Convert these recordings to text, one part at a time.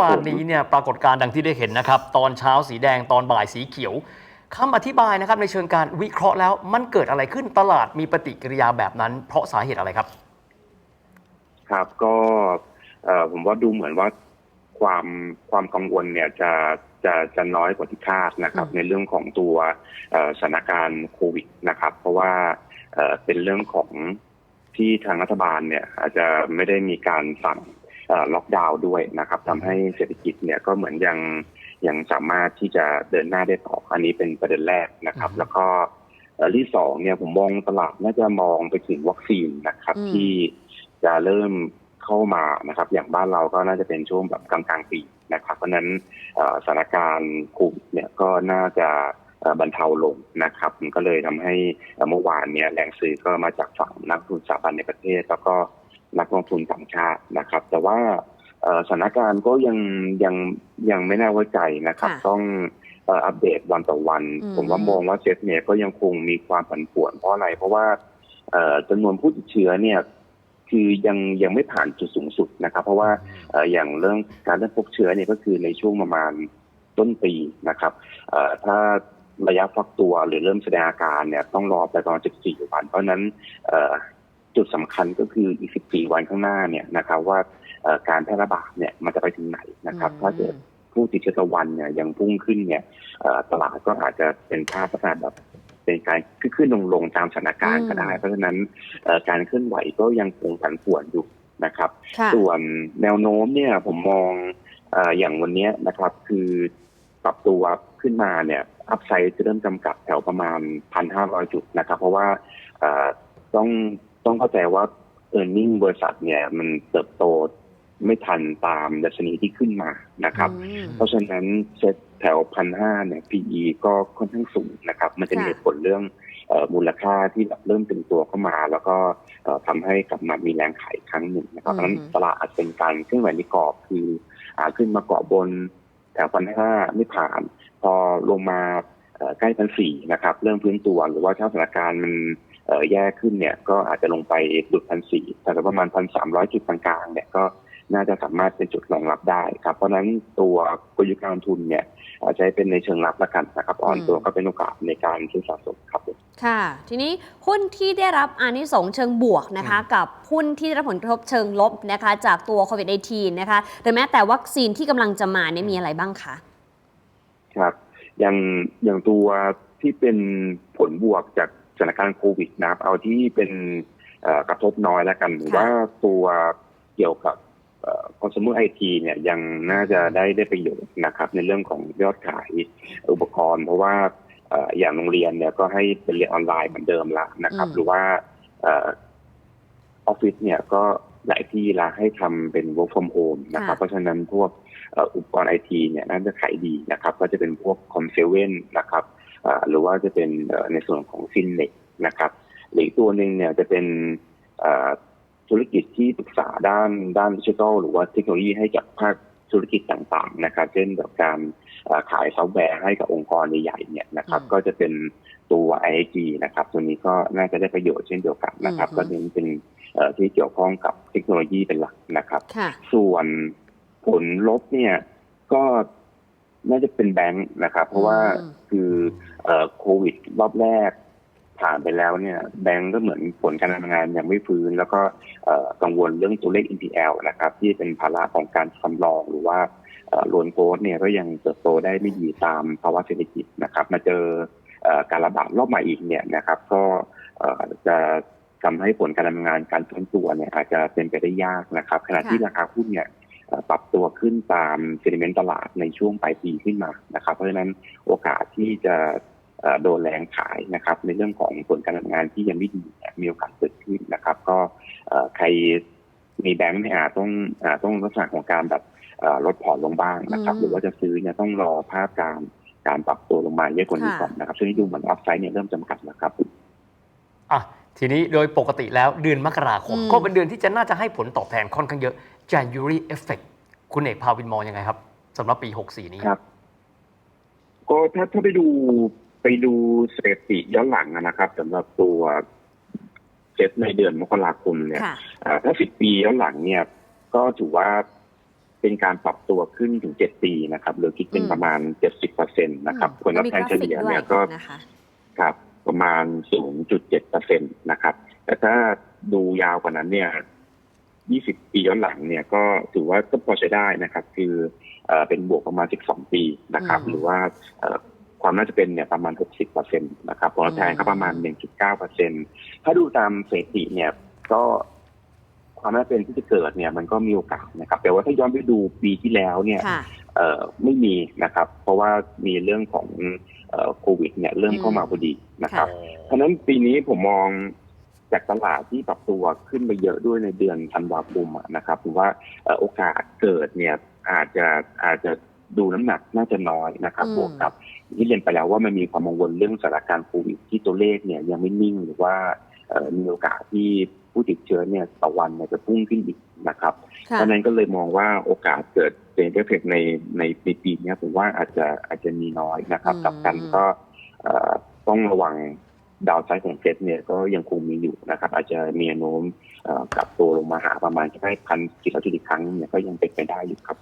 วานผมนี้เนี่ยปรากฏการณ์ดังที่ได้เห็นนะครับ ตอนเช้าสีแดงตอนบ่ายสีเขียวคำอธิบายนะครับในเชิงการวิเคราะห์แล้วมันเกิดอะไรขึ้นตลาดมีปฏิกิริยาแบบนั้น เพราะสาเหตุอะไรครับ ครับก็เอ่อผมว่าดูเหมือนว่าความความกังวลเนี่ยจะจะจะน้อยกว่าที่คาดนะครับอืมในเรื่องของตัวเอ่อสถานการณ์โควิดนะครับ เพราะว่าเอ่อเป็นเรื่องของที่ทางรัฐบาลเนี่ยอาจจะไม่ได้มีการสั่งเอ่อ ล็อกดาวน์ด้วยนะครับทำให้เศรษฐกิจเนี่ยก็เหมือนยังยังสามารถที่จะเดินหน้าได้ต่ออันนี้เป็นประเด็นแรกนะครับอืมแล้วก็เอ่อที่สองเนี่ยผมมองตลาดน่าจะมองไปถึงวัคซีนนะครับอืมที่จะเริ่มเข้ามานะครับ อย่างบ้านเราก็น่าจะเป็นช่วงแบบกลางกลางๆปีนะครับ เพราะฉะนั้นเอ่อสถานการณ์โควิดเนี่ยก็น่าจะเอ่อบรรเทาลงนะครับ มันก็เลยทำให้เอ่อเมื่อวานเนี่ยแหล่งซื้อก็มาจากฝั่งนักลงทุนสถาบันในประเทศ แล้วก็ นักลงทุนต่างชาตินะครับ แต่ว่าเอ่อสถานการณ์ก็ยังยังยังไม่น่าไว้ใจนะครับค่ะต้องเอ่ออัปเดตวันต่อวันอืมผมว่ามองว่าเซตเนี่ยก็ยังคงมีความผันผวนเพราะอะไรเพราะว่าเอ่อจำนวนผู้ติดเชื้อเนี่ยคือยังยังไม่ผ่านจุดสูงสุดนะครับ เพราะว่าเอ่ออย่างเรื่องการเริ่มพบเชื้อเนี่ยก็คือในช่วงประมาณต้นปีนะครับเอ่อถ้าระยะฟักตัวหรือเริ่มแสดงอาการเนี่ยต้องรอไปประมาณ 14 วัน เพราะฉะนั้นเอ่อ จุดสำคัญก็คืออีก 14 วันข้างหน้าเนี่ยนะครับว่าเอ่อการแพร่ระบาดเนี่ยมันจะไปถึงไหนนะครับ ถ้าเกิดผู้ติดเชื้อต่อวันเนี่ยยังพุ่งขึ้นเนี่ยเอ่อตลาดก็อาจจะเป็นภาพลักษณะแบบเป็นการขึ้นๆลงๆตามสถานการณ์ก็ได้ เพราะฉะนั้นเอ่อการเคลื่อนไหวก็ยังคงผันผวนอยู่นะครับค่ะส่วนแนวโน้มเนี่ยผมมองเอออย่างวันเนี้ยนะครับ คือปรับตัวขึ้นมาเนี่ยอัพไซด์จะเริ่มจำกัดแถวประมาณ 1,500 จุดนะครับ เพราะว่าเอ่อต้อง ต้องเข้าใจว่า e a r n i n g บริษัทเนี่ย มันเติบโตไม่ทันตามดัชนีที่ขึ้นมานะครับอืมเพราะฉะนั้นเซ็ตแถวพันห้าเนี่ย PE ก็ค่อนข้างสูงนะครับ มันจะมีค่ะเหตุผลเรื่องเอ่อมูลค่าที่แบบเริ่มตึงตัวเข้ามา แล้วก็เอ่อทำให้กลับมามีแรงขายอีกครั้งหนึ่งนะครับเพราะฉะนั้นตลาดอาจจะเป็นการเคลื่อนไหวในกรอบคืออ่าขึ้นมาเกาะบนแถวพันห้าไม่ผ่าน พอลงมาเอ่อใกล้พันสี่นะครับ เริ่มฟื้นตัวหรือว่าถ้าสถานการณ์มันเอ่อ แย่ขึ้นเนี่ยก็อาจจะลงไปหลุดพันสี่แต่ประมาณพันสามร้อยจุดกลางๆเนี่ยก็น่าจะสามารถเป็นจุดรองรับได้ครับ เพราะฉะนั้นตัวกลยุทธ์การลงทุนเนี่ยอาจจะให้เป็นในเชิงรับละกันนะครับอ่อนอืมตัวก็เป็นโอกาสในการซื้อสะสมครับผมค่ะ ทีนี้หุ้นที่ได้รับอานิสงส์เชิงบวกนะคะ กับหุ้นที่ได้รับผลกระทบเชิงลบนะคะ จากตัวโควิด -19 นะคะหรือแม้แต่วัคซีนที่กำลังจะมาเนี่ยมีอะไรบ้างคะครับอย่างอย่างตัวที่เป็นผลบวกจาก สถานการณ์โควิดนะครับ เอาที่เป็นเอ่อกระทบน้อยแล้วกันหรือว่าตัวเกี่ยวกับเอ่อ consumer IT เนี่ยยังน่าจะได้ได้ประโยชน์นะครับ ในเรื่องของยอดขายอุปกรณ์ เพราะว่าเอ่ออย่างโรงเรียนเนี่ยก็ให้เป็นเรียนออนไลน์เหมือนเดิมละนะครับอืมหรือว่าเออฟฟิศเนี่ยก็หลายที่ละให้ทำเป็น work from home นะครับ เพราะฉะนั้นพวกเอ่ออุปกรณ์ไอทีเนี่ยน่าจะขายดีนะครับ ก็จะเป็นพวกคอมเซเว่นนะครับเอ่อ หรือว่าจะเป็นเอ่อในส่วนของซินเน็กนะครับหรืออีกตัวหนึ่งเนี่ยจะเป็นเอ่อธุรกิจที่ปรึกษาด้านด้านดิจิทัลหรือว่าเทคโนโลยีให้กับภาคธุรกิจต่างๆนะครับ เช่นแบบการเอ่อขายซอฟต์แวร์ให้กับองค์กรใหญ่ๆเนี่ยนะครับอืมก็จะเป็นตัว IIG นะครับ ตัวนี้ก็น่าจะได้ประโยชน์เช่นเดียวกันนะครับอืมก็เน้นเป็นเอ่อที่เกี่ยวข้องกับเทคโนโลยีเป็นหลักนะครับค่ะส่วนผลลบเนี่ยก็ น่าจะเป็นแบงค์นะครับ เพราะว่าอืมคือเอ่อโควิดรอบแรกผ่านไปแล้วเนี่ยแบงค์ก็เหมือนผลการทำงานยังไม่ฟื้น แล้วก็เอ่อกังวลเรื่องตัวเลข NPL นะครับ ที่เป็นภาระของการสำรองหรือว่าโลนโกดเนี่ยก็ยังเติบโตได้ไม่ดีตามภาวะเศรษฐกิจนะครับ มาเจอเอ่อการระบาดรอบใหม่อีกเนี่ยนะครับ ก็เอ่อจะทำให้ผลการดำเนินงานการฟื้นตัวเนี่ยอาจจะเป็นไปได้ยากนะครับ ขณะที่ราคาหุ้นเนี่ยเอ่อ ปรับตัวขึ้นตามเซนิเมนต์ตลาดในช่วงปลายปีขึ้นมานะครับ เพราะฉะนั้นโอกาสที่จะเอ่อโดนแรงขายนะครับ ในเรื่องของผลการดำเนินงานที่ยังไม่ดีเนี่ยมีโอกาสเกิดขึ้นนะครับ ก็เอ่อใครมีแบงค์เนี่ยอาจต้องอาจต้องลักษณะของการแบบเอ่อลดผ่อนลงบ้างนะครับอืมหรือว่าจะซื้อเนี่ยต้องรอภาพการการปรับตัวลงมาเยอะกว่านี้ค่ะก่อนนะครับ ซึ่งนี้ดูเหมือนอัพไซด์เนี่ยเริ่มจำกัดแล้วครับอะทีนี้โดยปกติแล้วเดือนมกราคมอืมก็เป็นเดือนที่จะน่าจะให้ผลตอบแทนค่อนข้างเยอะ January Effect คุณเอกภาวินมองยังไงครับสำหรับปี 64 นี้ครับก็ถ้าถ้าไปดูไปดูสถิติย้อนหลังนะครับสำหรับตัวเจ็ตในเดือนมกราคมเนี่ยค่ะอ่าถ้าสิบปีย้อนหลังเนี่ย ก็ถือว่าเป็นเป็นการปรับตัวขึ้นถึง7ปีนะครับหรือคิดเป็นอืมประมาณ70%นะครับผลตอบแทนเฉลี่ยเนี่ยก็นะคะครับประมาณ0.7%นะครับ แต่ถ้าดูยาวกว่านั้นเนี่ย 20 ปีย้อนหลังเนี่ยก็ถือว่าก็พอใช้ได้นะครับ คือเอ่อเป็นบวกประมาณ 12 ปีนะครับอืมหรือว่าเอ่อความน่าจะเป็นเนี่ยประมาณ 60%นะครับผลตอบแทนก็ประมาณ 1.9%ถ้าดูตามสถิติเนี่ยก็ความน่าจะเป็นที่จะเกิดเนี่ยมันก็มีโอกาสนะครับ แต่ว่าถ้าย้อนไปดูปีที่แล้วเนี่ยค่ะเอ่อไม่มีนะครับ เพราะว่ามีเรื่องของเอ่อโควิดเนี่ยเริ่มเข้ามาพอดีนะครับเพราะฉะนั้นปีนี้ผมมอง จากตลาดที่ปรับตัวขึ้นไปเยอะด้วยในเดือนธันวาคมอะนะครับผมว่าเอ่อโอกาสเกิดเนี่ยอาจจะอาจจะดูน้ำหนักน่าจะน้อยนะครับอืมบวกกับที่เรียนไปแล้วว่ามันมีความกังวลเรื่องสถานการณ์โควิดที่ตัวเลขเนี่ยยังไม่นิ่งหรือว่าเอ่อมีโอกาสที่ผู้ติดเชื้อเนี่ยต่อวันเนี่ยจะพุ่งขึ้นอีกนะครับเพค่ะราะฉะนั้นก็เลยมองว่าโอกาสเกิดเป็นเอฟเฟกในในในปีเนี้ยผมว่าอาจจะอาจจะมีน้อยนะครับอืมกลับกันก็เอ่อต้องระวัง ดาวไซด์ของเซตเนี่ยก็ยังคงมีอยู่นะครับ อาจจะมีโน้มกลับตัวลงมาหาประมาณแค่พันสี่ร้อยจุดอีกครั้งเนี่ยก็ยังเป็นไปได้อยู่ครับ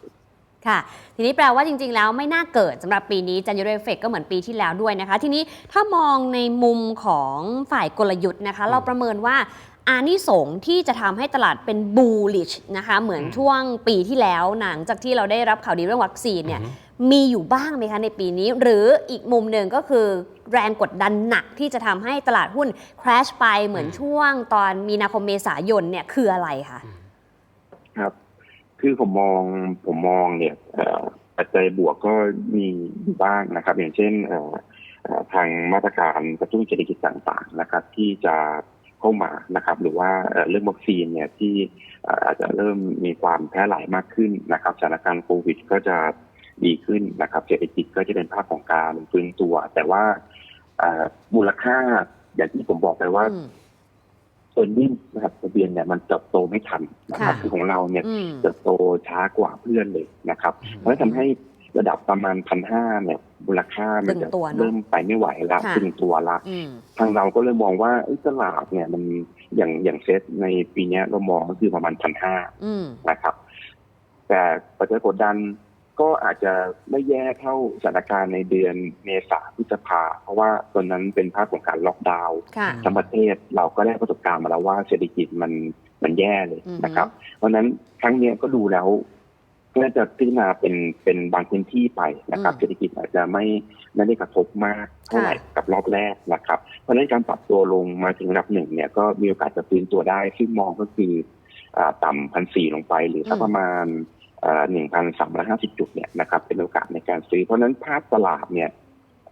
ค่ะ ทีนี้แปลว่าจริง ๆ แล้วไม่น่าเกิดสำหรับปีนี้จันยูเรเฟกก็เหมือนปีที่แล้วด้วยนะคะ ทีนี้ถ้ามองในมุมของฝ่ายกลยุทธ์นะคะ เราประเมินว่า อานิสงส์ที่จะทำให้ตลาดเป็นบูลลิชนะคะเหมือนอืมช่วงปีที่แล้วหลังจากที่เราได้รับข่าวดีเรื่องวัคซีนเนี่ยอือฮึมีอยู่บ้างไหมคะในปีนี้ หรืออีกมุมหนึ่งก็คือแรงกดดันหนักที่จะทำให้ตลาดหุ้น crash ไปเหมือนช่วงตอนมีนาคมเมษายนเนี่ยคืออะไรคะครับ คือผมมองผมมองเนี่ยเอ่อปัจจัยบวกก็มีอยู่บ้างนะครับ อย่างเช่นเอ่อเอ่อทางมาตรการกระตุ้นเศรษฐกิจต่างๆนะครับ ที่จะ เข้ามานะครับ หรือว่าเอ่อเรื่องวัคซีนเนี่ยที่เอ่ออาจจะเริ่มมีความแพร่หลายมากขึ้นนะครับสถานการณ์โควิด ก็จะดีขึ้นนะครับเศรษฐกิจก็จะเป็นภาพของการฟื้นตัว แต่ว่าเอ่อมูลค่าอย่างที่ผมบอกไปว่าอืมเออร์เน็งนะครับทะเบียนเนี่ยมันเติบโตไม่ทันนะครับค่ะคือของเราเนี่ยอืมเติบโตช้ากว่าเพื่อนเลยนะครับเพราะฉะนั้นทำให้ระดับประมาณพันห้าเนี่ย มูลค่ามันจะตึงตัวเนอะเริ่มไปไม่ไหวละค่ะตึงตัวละอืมทางเราก็เลยมองว่าเอ้ยตลาดเนี่ยมันอย่างอย่างเซตในปีเนี้ยเรามองก็คือประมาณพันห้าอืมนะครับ แต่ปัจจัยกดดันก็อาจจะไม่แย่เท่าสถานการณ์ในเดือนเมษาพฤษภา เพราะว่าตอนนั้นเป็นภาพของการล็อกดาวน์ค่ะทั้งประเทศเราก็ได้ประสบการณ์มาแล้วว่าเศรษฐกิจมันมันแย่เลยอือฮึนะครับ เพราะฉะนั้นครั้งเนี้ยก็ดูแล้ว น่าจะพิจารณาเป็นเป็นบางพื้นที่ไปนะครับเศรษฐกิจอาจจะไม่ไม่ได้กระทบมากเท่าไหร่กับรอบแรกนะครับ เพราะฉะนั้นการปรับตัวลงมาถึงระดับหนึ่งเนี่ยก็มีโอกาสจะฟื้นตัวได้ ซึ่งมองก็คืออ่าต่ำพันสี่ลงไปหรือสักอืมประมาณหนึ่งพันสามร้อยห้าสิบจุดเนี่ยนะครับเป็นโอกาสในการซื้อ เพราะฉะนั้นภาพตลาดเนี่ย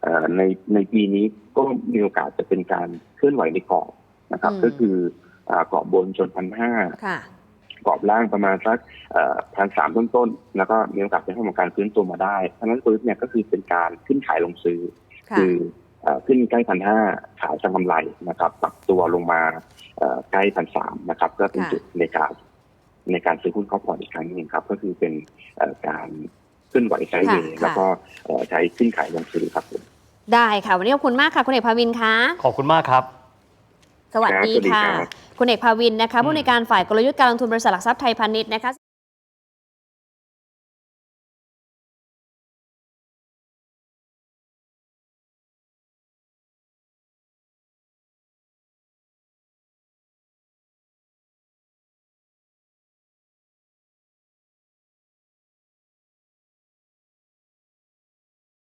เอ่อในในปีนี้ก็มีโอกาสจะเป็นการเคลื่อนไหวในกรอบนะครับอืมก็คืออ่ากรอบบนจนพันห้าค่ะ กรอบล่างประมาณสักพันสามต้นๆ แล้วก็มีโอกาสเป็นของการฟื้นตัวมาได้เพราะฉะนั้นปื๊บเนี่ยก็คือเป็นการขึ้นขายลงซื้อค่ะคือเอ่อขึ้นใกล้พันห้าขายทางกำไรนะครับปรับตัวลงมาเอ่อใกล้พันสามนะครับ ก็เป็นค่ะจุดในการในการซื้อหุ้นเข้าพอร์ตอีกครั้งหนึงครับ ก็คือเป็นเอ่อการขึ้นไหวไซด์เวย์ค่ะแล้วก็เอ่อใช้ขึ้นขายลงซื้อครับผมได้ค่ะ วันนี้ขอบคุณมากค่ะ คุณเอกภาวินคะขอบคุณมากครับ สวัสดีครับสวัสดีค่ะครับคุณเอกภาวินนะคะอืมผู้ในวยการฝ่ายกลยุทธ์การลงทุนบริษัทหลักทรัพย์ไทยพาณิชย์นะคะ